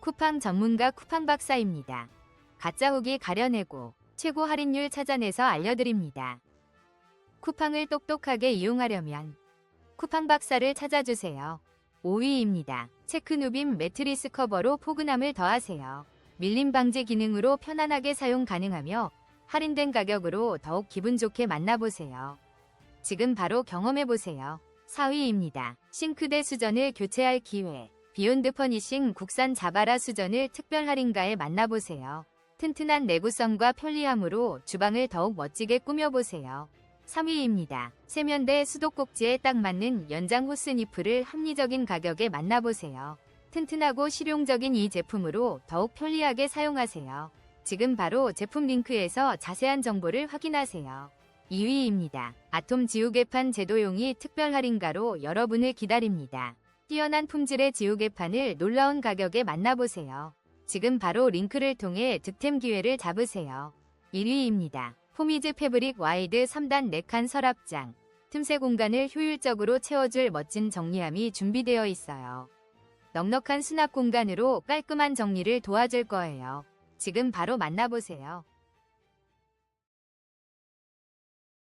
쿠팡 전문가 쿠팡 박사입니다. 가짜 후기 가려내고 최고 할인율 찾아내서 알려드립니다. 쿠팡을 똑똑하게 이용하려면 쿠팡 박사를 찾아주세요. 5위입니다. 체크 누빔 매트리스 커버로 포근함을 더하세요. 밀림 방지 기능으로 편안하게 사용 가능하며 할인된 가격으로 더욱 기분 좋게 만나보세요. 지금 바로 경험해보세요. 4위입니다. 싱크대 수전을 교체할 기회. 비욘드 퍼니싱 국산 자바라 수전을 특별 할인가에 만나보세요. 튼튼한 내구성과 편리함으로 주방을 더욱 멋지게 꾸며보세요. 3위입니다. 세면대 수도꼭지에 딱 맞는 연장 호스 니프를 합리적인 가격에 만나보세요. 튼튼하고 실용적인 이 제품으로 더욱 편리하게 사용하세요. 지금 바로 제품 링크에서 자세한 정보를 확인하세요. 2위입니다. 아톰 지우개판 제도용이 특별 할인가로 여러분을 기다립니다. 뛰어난 품질의 지우개 판을 놀라운 가격에 만나보세요. 지금 바로 링크를 통해 득템 기회를 잡으세요. 1위입니다. 포미즈 패브릭 와이드 3단 4칸 서랍장. 틈새 공간을 효율적으로 채워줄 멋진 정리함이 준비되어 있어요. 넉넉한 수납 공간으로 깔끔한 정리를 도와줄 거예요. 지금 바로 만나보세요.